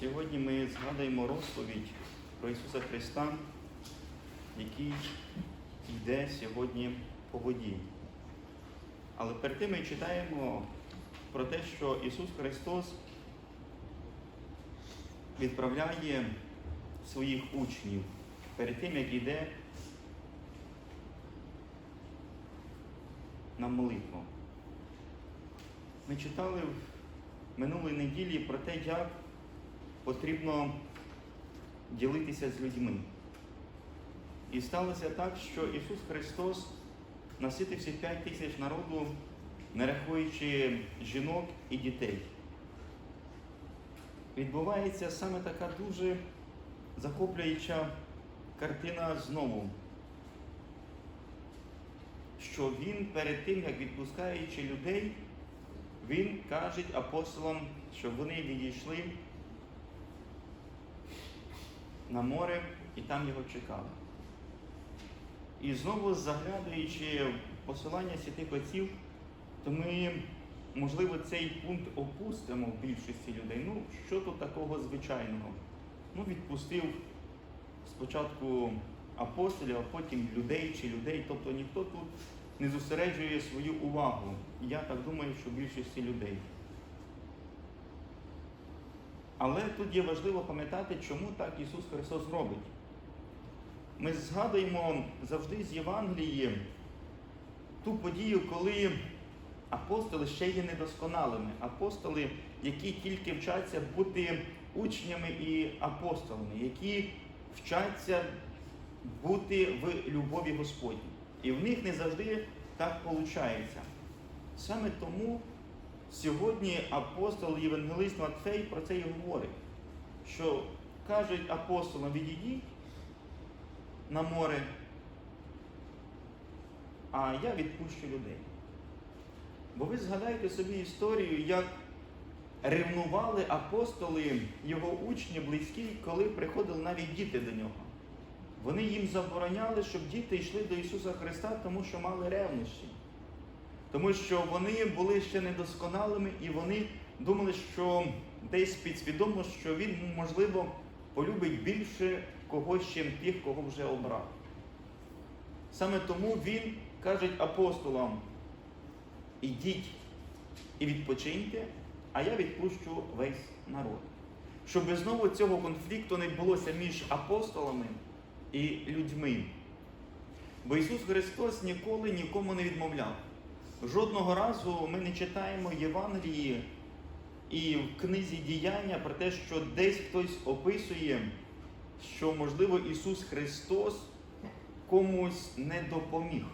Сьогодні ми згадуємо розповідь про Ісуса Христа, який йде сьогодні по воді. Але перед тим ми читаємо про те, що Ісус Христос відправляє своїх учнів перед тим, як йде на молитву. Ми читали в минулої неділі про те, як потрібно ділитися з людьми. І сталося так, що Ісус Христос наситився 5 тисяч народу, не рахуючи жінок і дітей. Відбувається саме така дуже захоплююча картина знову, що Він перед тим, як відпускаючи людей, Він каже апостолам, щоб вони відійшли на море і там його чекали. І знову заглядаючи в посилання святих отців, то ми, можливо, цей пункт опустимо в більшості людей. Ну, що тут такого звичайного? Ну, відпустив спочатку апостолів, а потім людей чи людей. Тобто ніхто тут не зосереджує свою увагу. Я так думаю, що в більшості людей. Але тут є важливо пам'ятати, чому так Ісус Христос робить. Ми згадуємо завжди з Євангелії ту подію, коли апостоли ще є недосконалими. Апостоли, які тільки вчаться бути учнями і апостолами, які вчаться бути в любові Господній. І в них не завжди так виходить. Саме тому сьогодні апостол Євангелист Матфей про це і говорить, що кажуть апостолам, відійдіть на море, а я відпущу людей. Бо ви згадайте собі історію, як ревнували апостоли, його учні близькі, коли приходили навіть діти до нього. Вони їм забороняли, щоб діти йшли до Ісуса Христа, тому що мали ревнощі. Тому що вони були ще недосконалими і вони думали, що десь підсвідомо, що він, можливо, полюбить більше когось, чим тих, кого вже обрав. Саме тому він каже апостолам: ідіть і відпочиньте, а я відпущу весь народ. Щоб знову цього конфлікту не булося між апостолами і людьми. Бо Ісус Христос ніколи нікому не відмовляв. Жодного разу ми не читаємо Євангелії і в книзі діяння про те, що десь хтось описує, що, можливо, Ісус Христос комусь не допоміг.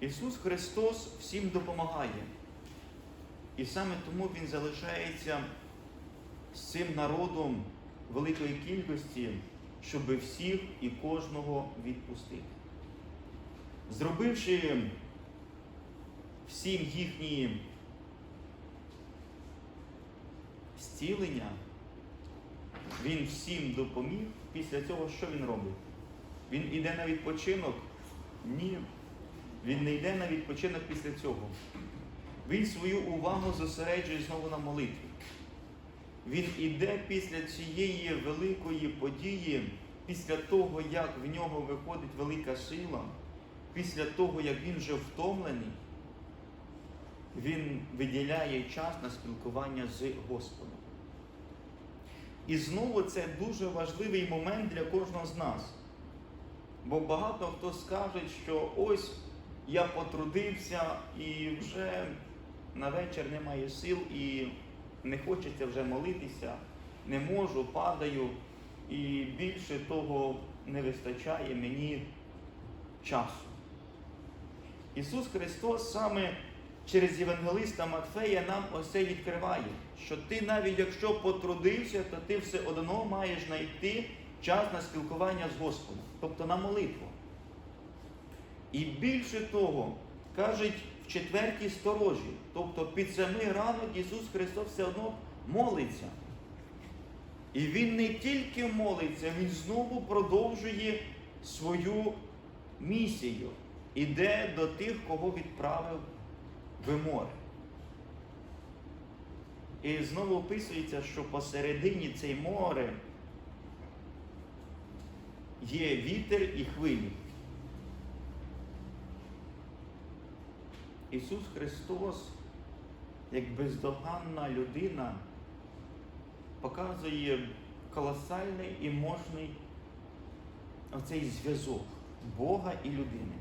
Ісус Христос всім допомагає. І саме тому Він залишається з цим народом великої кількості, щоб всіх і кожного відпустити. Зробивши всім їхні зцілення, він всім допоміг. Після цього що він робить? Він йде на відпочинок? Ні. Він не йде на відпочинок після цього. Він свою увагу зосереджує знову на молитві. Він іде після цієї великої події, після того, як в нього виходить велика сила, після того, як він вже втомлений, він виділяє час на спілкування з Господом. І знову це дуже важливий момент для кожного з нас. Бо багато хто скаже, що ось я потрудився і вже на вечір немає сил і не хочеться вже молитися, не можу, падаю, і більше того не вистачає мені часу. Ісус Христос саме через Євангелиста Матфея нам ось це відкриває, що ти навіть якщо потрудився, то ти все одно маєш знайти час на спілкування з Господом, тобто на молитву. І більше того, кажуть в четвертій сторожі, тобто під самий ранок Ісус Христос все одно молиться. І Він не тільки молиться, Він знову продовжує свою місію. Іде до тих, кого відправив в море. І знову описується, що посередині цей море є вітер і хвилі. Ісус Христос, як бездоганна людина, показує колосальний і мощний оцей зв'язок Бога і людини.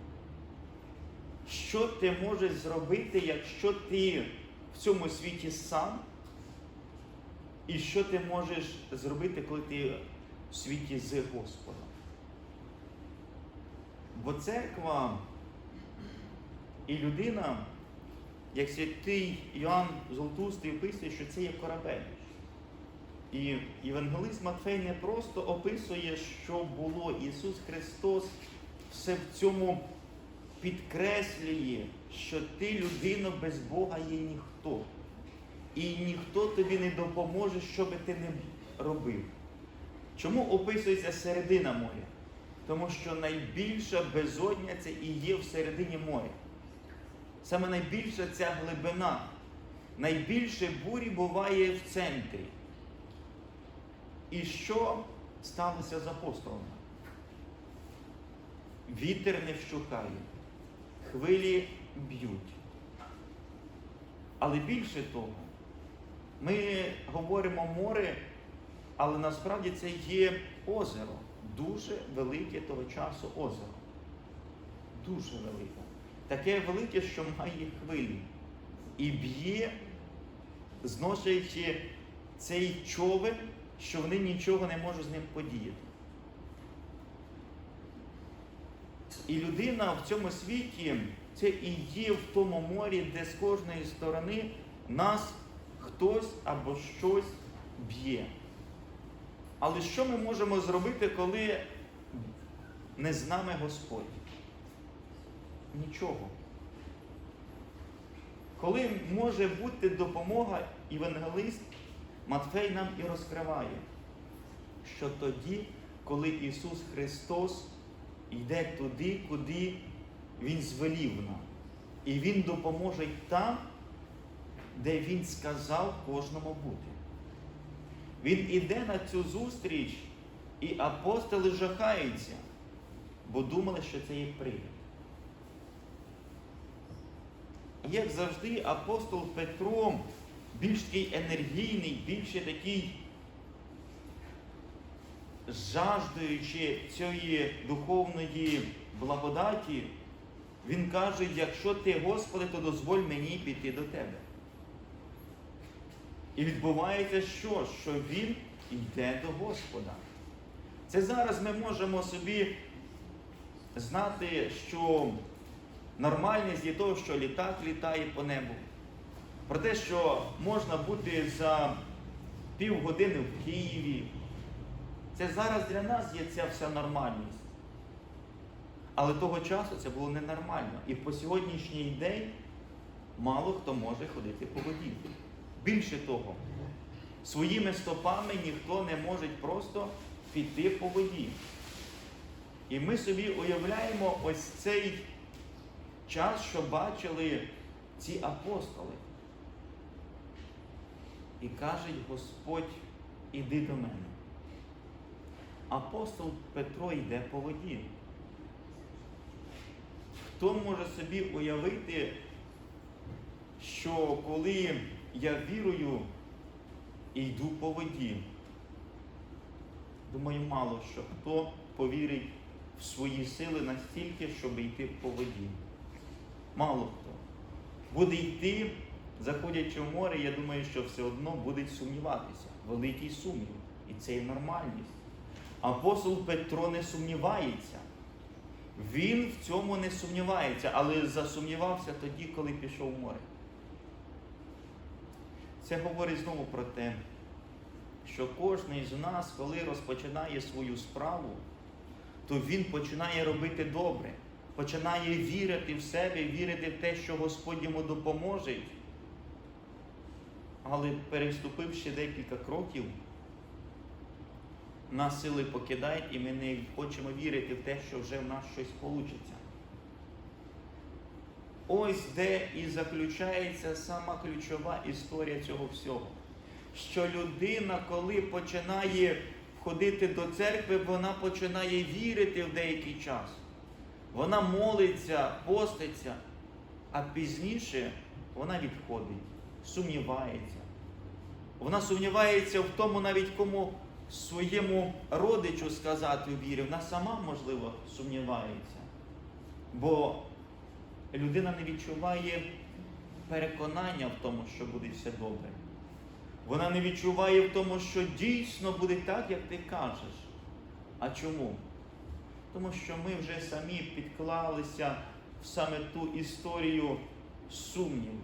Що ти можеш зробити, якщо ти в цьому світі сам? І що ти можеш зробити, коли ти в світі з Господом? Бо церква і людина, як святий Іоанн Золотустий описує, що це є корабель. І Євангелист Матфей не просто описує, що було. Ісус Христос все в цьому підкреслює, що ти людина без Бога є ніхто. І ніхто тобі не допоможе, що би ти не робив. Чому описується середина моря? Тому що найбільша безодня це і є в середині моря. Саме найбільша ця глибина. Найбільше бурі буває в центрі. І що сталося з апостолами? Вітер не вщухає, хвилі б'ють. Але більше того, ми говоримо море, але насправді це є озеро, дуже велике того часу озеро. Дуже велике. Таке велике, що має хвилі. І б'є, зносячи цей човен, що вони нічого не можуть з ним подіяти. І людина в цьому світі це і є в тому морі, де з кожної сторони нас хтось або щось б'є. Але що ми можемо зробити, коли не з нами Господь? Нічого. Коли може бути допомога, євангелист Матфей нам і розкриває, що тоді, коли Ісус Христос йде туди, куди Він звелів нам. І Він допоможе там, де Він сказав кожному бути. Він іде на цю зустріч, і апостоли жахаються, бо думали, що це є привід. Як завжди, апостол Петро більш такий енергійний, більше такий жаждуючи цієї духовної благодаті, він каже, якщо ти, Господи, то дозволь мені піти до Тебе. І відбувається що? Що він йде до Господа. Це зараз ми можемо собі знати, що нормальність є того, що літак літає по небу. Про те, що можна бути за півгодини в Києві. Це зараз для нас є ця вся нормальність. Але того часу це було ненормально. І по сьогоднішній день мало хто може ходити по воді. Більше того, своїми стопами ніхто не може просто піти по воді. І ми собі уявляємо ось цей час, що бачили ці апостоли. І каже Господь, іди до мене. Апостол Петро йде по воді. Хто може собі уявити, що коли я вірую і йду по воді, думаю, мало що хто повірить в свої сили настільки, щоб йти по воді. Мало хто. Буде йти, заходячи в море, я думаю, що все одно будуть сумніватися. Великий сумнів. І це є нормальність. Апостол Петро не сумнівається. Він в цьому не сумнівається, але засумнівався тоді, коли пішов в море. Це говорить знову про те, що кожен з нас, коли розпочинає свою справу, то він починає робити добре, починає вірити в себе, вірити в те, що Господь йому допоможе. Але переступивши декілька кроків, нас сили покидають, і ми не хочемо вірити в те, що вже в нас щось вийде. Ось де і заключається сама ключова історія цього всього. що людина, коли починає входити до церкви, вона починає вірити в деякий час. Вона молиться, поститься, а пізніше вона відходить, сумнівається. Вона сумнівається в тому, навіть кому своєму родичу сказати у вірі. Вона сама, можливо, сумнівається. Бо людина не відчуває переконання в тому, що буде все добре. Вона не відчуває в тому, що дійсно буде так, як ти кажеш. А чому? Тому що ми вже самі підклалися в саме ту історію сумніву.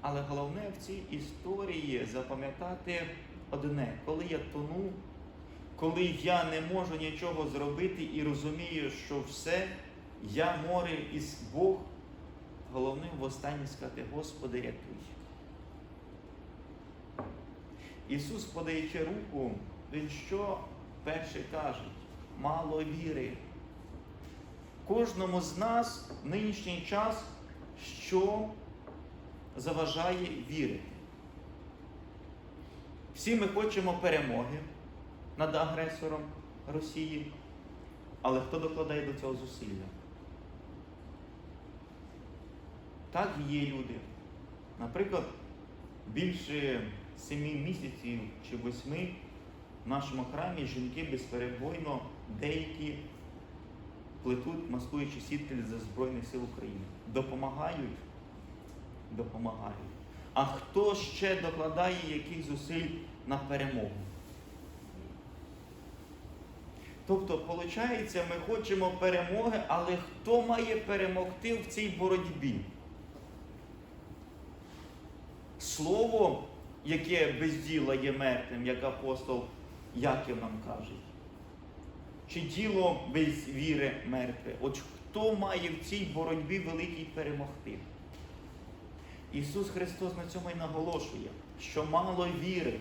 Але головне в цій історії запам'ятати одне, коли я тону, коли я не можу нічого зробити і розумію, що все, я море і Бог, головне в останнє сказати, Господи, рятуй. Ісус, подаючи руку, Він що перше каже? Мало віри. Кожному з нас в нинішній час, що заважає вірити. Всі ми хочемо перемоги над агресором Росії, але хто докладає до цього зусилля? Так є люди. Наприклад, більше семи місяців чи восьми в нашому храмі жінки безперебойно деякі плетуть маскуючі сітки за Збройних сил України. Допомагають? Допомагають. А хто ще докладає яких зусиль на перемогу? Тобто, виходить, ми хочемо перемоги, але хто має перемогти в цій боротьбі? Слово, яке без діла є мертвим, як апостол Яків нам каже. Чи діло без віри мертве? От хто має в цій боротьбі великій перемогти? Ісус Христос на цьому і наголошує, що мало віри.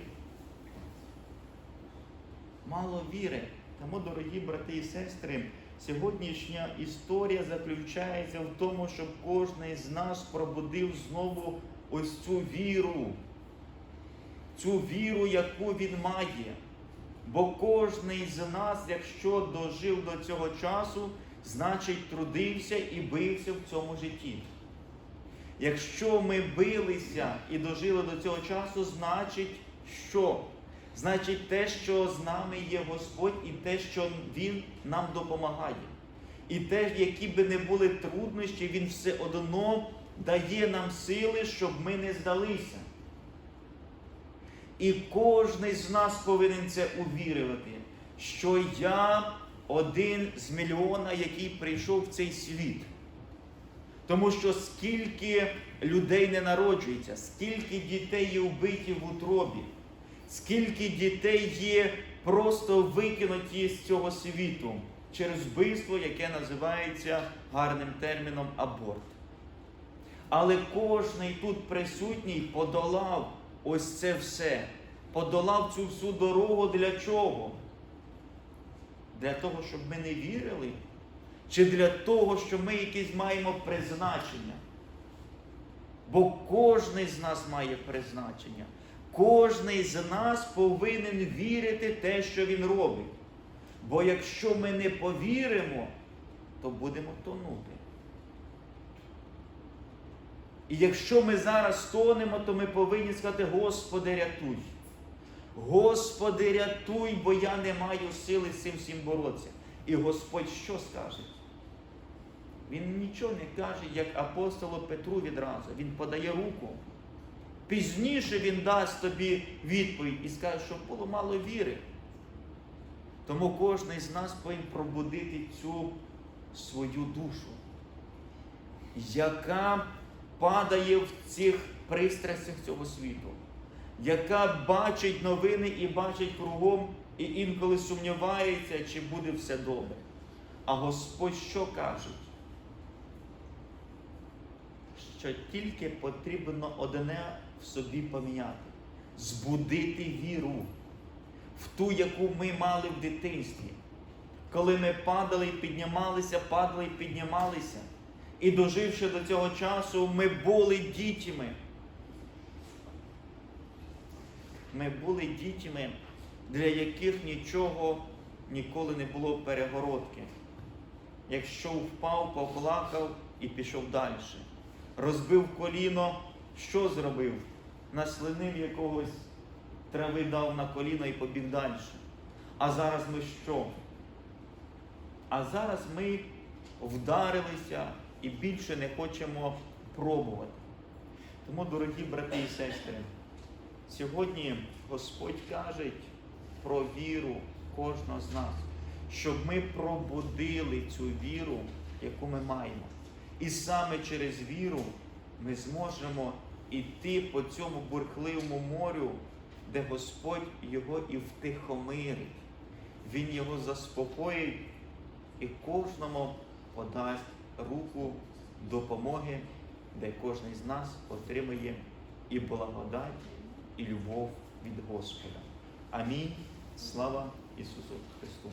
Мало віри. Тому, дорогі брати і сестри, сьогоднішня історія заключається в тому, щоб кожен з нас пробудив знову ось цю віру, цю віру, яку він має. Бо кожен з нас, якщо дожив до цього часу, значить трудився і бився в цьому житті. Якщо ми билися і дожили до цього часу, значить що? Значить те, що з нами є Господь, і те, що Він нам допомагає. І те, які би не були труднощі, Він все одно дає нам сили, щоб ми не здалися. І кожен з нас повинен це увірювати, що я один з мільйона, який прийшов в цей світ. Тому що скільки людей не народжується, скільки дітей є вбиті в утробі, скільки дітей є просто викинуті з цього світу через вбивство, яке називається гарним терміном аборт. Але кожний тут присутній подолав ось це все, подолав цю всю дорогу для чого? Для того, щоб ми не вірили. Чи для того, що ми якесь маємо призначення? Бо кожен з нас має призначення. Кожний з нас повинен вірити те, що він робить. Бо якщо ми не повіримо, то будемо тонути. І якщо ми зараз тонемо, то ми повинні сказати, Господи, рятуй. Господи, рятуй, бо я не маю сили з цим всім боротися. І Господь що скаже? Він нічого не каже, як апостолу Петру відразу. Він подає руку. Пізніше він дасть тобі відповідь і скаже, що було мало віри. Тому кожен з нас повинен пробудити цю свою душу, яка падає в цих пристрастях цього світу, яка бачить новини і бачить кругом, і інколи сумнівається, чи буде все добре. А Господь що каже? Що тільки потрібно одне в собі поміняти, збудити віру в ту, яку ми мали в дитинстві. Коли ми падали і піднімалися, падали і піднімалися. І доживши до цього часу, ми були дітьми. ми були дітьми, для яких нічого ніколи не було перегородки. Якщо впав, поплакав і пішов далі. Розбив коліно, що зробив? Наслинив якогось трави дав на коліно і побіг далі. А зараз ми що? А зараз ми вдарилися і більше не хочемо пробувати. Тому, дорогі брати і сестри, сьогодні Господь каже про віру кожного з нас, щоб ми пробудили цю віру, яку ми маємо. І саме через віру ми зможемо йти по цьому бурхливому морю, де Господь його і втихомирить. Він його заспокоїть і кожному подасть руку допомоги, де кожен з нас отримає і благодать, і любов від Господа. Амінь. Слава Ісусу Христу!